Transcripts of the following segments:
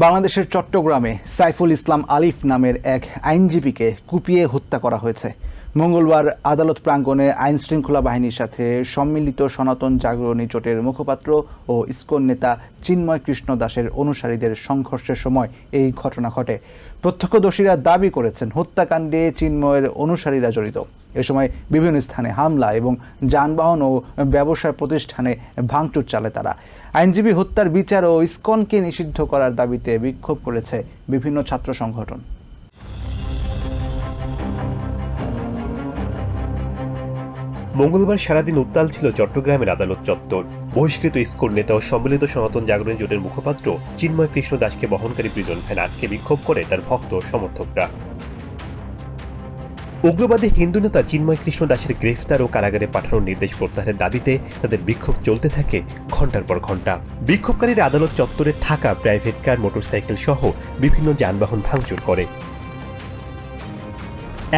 বাংলাদেশের চট্টগ্রামে সাইফুল ইসলাম আলিফ নামের এক আইনজীবীকে কুপিয়ে হত্যা করা হয়েছে। মঙ্গলবার আদালত প্রাঙ্গণে আইন শৃঙ্খলা বাহিনীর সাথে সম্মিলিত সনাতন জাগরণী জোটের মুখপাত্র ও ইসকন নেতা চিন্ময় কৃষ্ণ দাসের অনুসারীদের সংঘর্ষের সময় এই ঘটনা ঘটে। প্রত্যক্ষদর্শীরা দাবি করেছেন, হত্যাকাণ্ডে চিন্ময়ের অনুসারীরা জড়িত। এ সময় বিভিন্ন স্থানে হামলা এবং যানবাহন ও ব্যবসায় প্রতিষ্ঠানে ভাঙচুর চালে তারা। আইনজীবী হত্যার বিচার ও ইসকনকে নিষিদ্ধ করার দাবিতে বিক্ষোভ করেছে বিভিন্ন ছাত্র সংগঠন। মঙ্গলবার সারাদিন উত্তাল ছিল চট্টগ্রামের আদালত চত্বর। বহিষ্কৃত ইস্কোর নেতা ও সম্মিলিত সনাতন জাগরণ জোটের মুখপাত্র চিন্ময় কৃষ্ণ দাসকে বহনকারী প্রিজন ভ্যান আটকে বিক্ষোভ করে তার ভক্ত সমর্থকরা। উগ্রবাদী হিন্দু নেতা চিন্ময় কৃষ্ণ দাসের গ্রেফতার ও কারাগারে পাঠানোর নির্দেশ প্রত্যাহারের দাবিতে তাদের বিক্ষোভ চলতে থাকে ঘণ্টার পর ঘণ্টা বিক্ষোভকারীরা আদালত চত্বরে থাকা প্রাইভেট কার, মোটরসাইকেল সহ বিভিন্ন যানবাহন ভাঙচুর করে।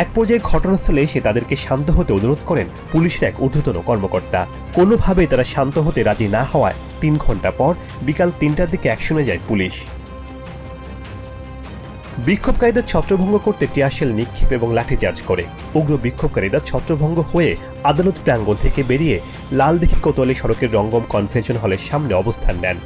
এক পর্যায়ে ঘটনাস্থলে এসে তাদেরকে শান্ত হতে অনুরোধ করেন পুলিশের এক ঊর্ধ্বতন কর্মকর্তা। কোনোভাবেই তারা শান্ত হতে রাজি না হওয়ায় তিন ঘণ্টা পর বিকাল তিনটার দিকে অ্যাকশনে যায় পুলিশ। বিক্ষোভকারীদের ছত্রভঙ্গ করতে টিয়ারশেল নিক্ষেপ এবং লাঠিচার্জ করে। উগ্র বিক্ষোভকারীরা ছত্রভঙ্গ হয়ে আদালত প্রাঙ্গণ থেকে বেরিয়ে লালদিঘি কোতোয়ালি সড়কের রঙ্গম কনভেনশন হলের সামনে অবস্থান নেন।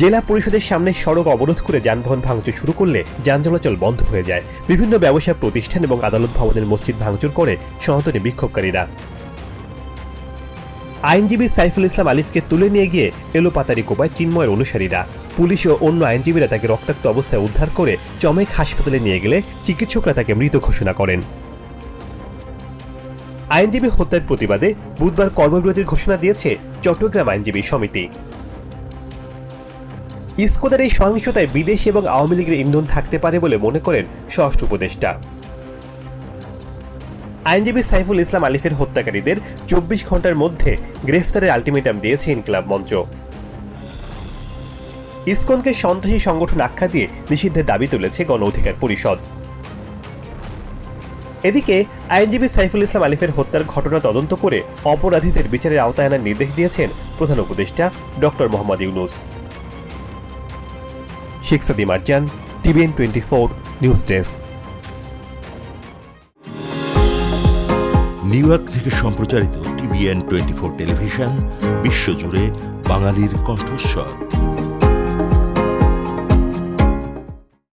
জেলা পরিষদের সামনে সড়ক অবরোধ করে যানবাহন ভাঙচুর শুরু করলে যান চলাচল বন্ধ হয়ে যায়। বিভিন্ন ব্যবসা প্রতিষ্ঠান এবং আদালত ভবনের মসজিদ ভাঙচুর করে সনাতনী বিক্ষোভকারীরা। আইনজীবী সাইফুল ইসলাম আলিফকে তুলে নিয়ে গিয়ে এলোপাতারি কোপায় চিন্ময়ের অনুসারীরা। পুলিশ ও অন্য আইনজীবীরা তাকে রক্তাক্ত অবস্থায় উদ্ধার করে চমেক হাসপাতালে নিয়ে গেলে চিকিৎসকরা তাকে মৃত ঘোষণা করেন। আইনজীবী হত্যার প্রতিবাদে বুধবার কর্মবিরতির ঘোষণা দিয়েছে চট্টগ্রাম আইনজীবী সমিতি। ইস্কোদের এই সহিংসতায় বিদেশি এবং আওয়ামী লীগের ইন্ধন থাকতে পারে বলে মনে করেন ষষ্ঠ উপদেষ্টা। আইনজীবী সাইফুল ইসলাম আলিফের হত্যাকারীদের চব্বিশ ঘণ্টার মধ্যে গ্রেফতারের আলটিমেটাম দিয়েছে ইনকিলাব মঞ্চ। ইসকনকে সন্ত্রাসী সংগঠন আখ্যা দিয়ে নিষিদ্ধের দাবি তুলেছে গণ অধিকার পরিষদ। এদিকে আইনজীবী সাইফুল ইসলাম আলিফের হত্যার ঘটনা তদন্ত করে অপরাধীদের বিচারের আওতায় আনার নির্দেশ দিয়েছেন প্রধান উপদেষ্টা doctor Muhammad Yunus. Sheikh Sadi Marjan TVN twenty four news desk. New York থেকে সম্প্রচারিত টিভিএন টোয়েন্টি ফোর টেলিভিশন, বিশ্বজুড়ে বাঙালির কণ্ঠস্বর।